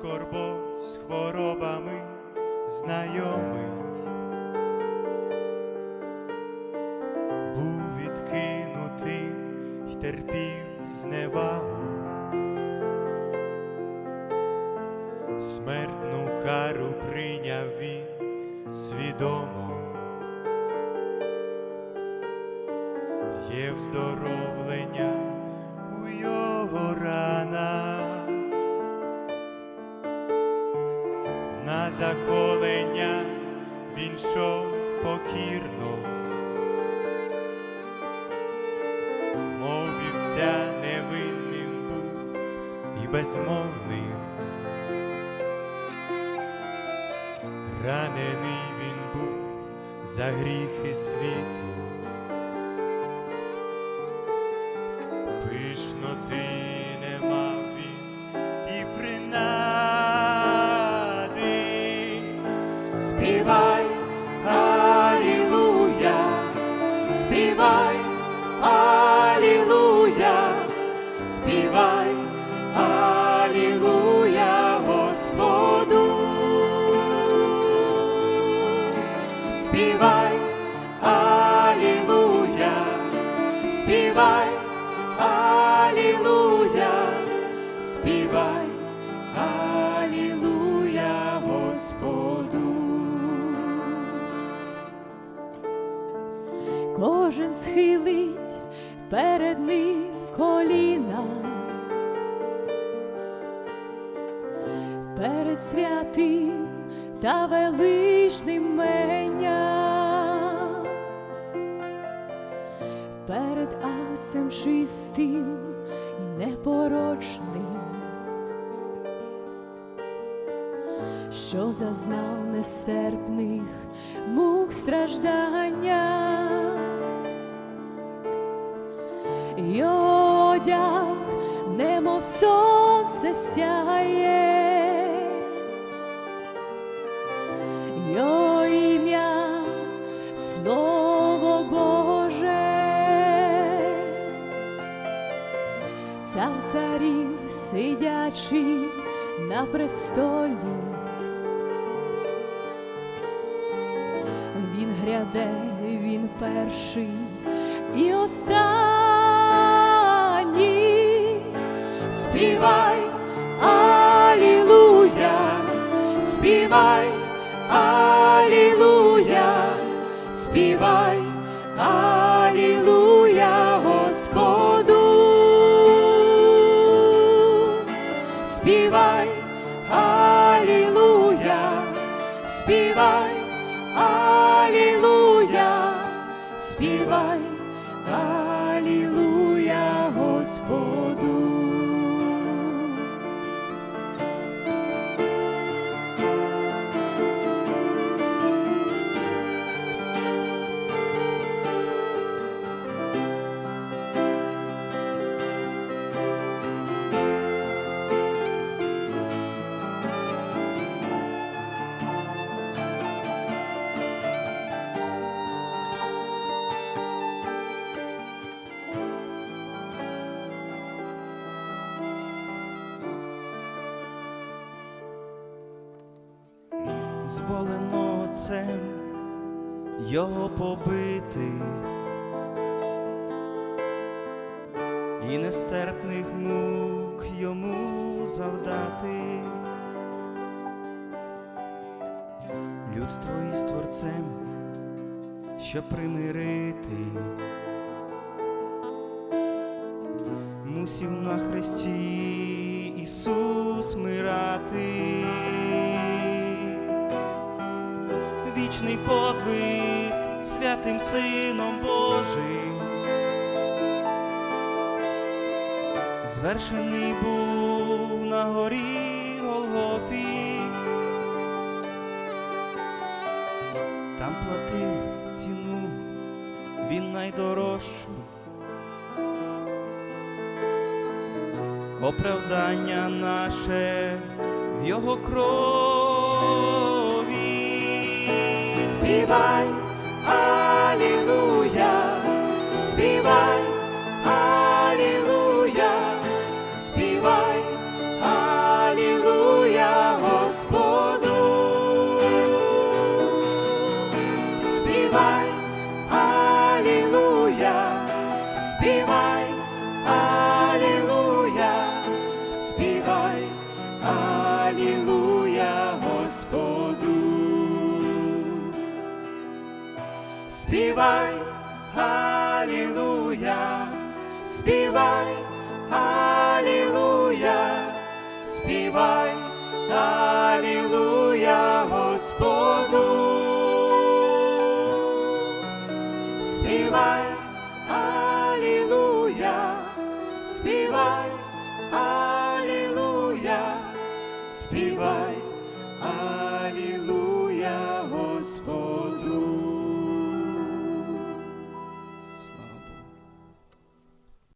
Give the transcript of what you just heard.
скорбот з хворобами знайомий. Був відкинутий й терпів зневагу. Смертну кару прийняв він свідомо. Є вздоровлення заколення він йшов покірно, мов вівця невинним був і безмовним. Ранений він був за гріхи світу. Пишноти не Співай, Алілуя, співай, Алілуя, співай, Алілуя, Господу. Співай, Алілуя, співай, Алілуя, співай, Кожен схилить перед ним коліна, перед святим та величним меня, перед Агцем чистим і непорочним, що зазнав нестерпних мук страждання. Одяг, немов сонце сяє, Його ім'я, Слово Боже, цар царів сидячий на престолі. Він гряде, він перший і останній. Співай, Алілуя, Господу. Зволено отцем його побити, і нестерпних мук йому завдати. Людство із творцем, щоб примирити, мусів на хресті Ісус мирати вічний подвиг святим Сином Божим. Звершений був на горі Голгофі, там платив ціну, він найдорожчу. Оправдання наше в його крові. співай, аллилуйя! співай, аллилуйя! співай, аллилуйя, Господу, співай, Алілуя, співай. Алілуя, співай, Алілуя, Господу. Співай, Алілуя, співай, Алілуя, співай, Алілуя.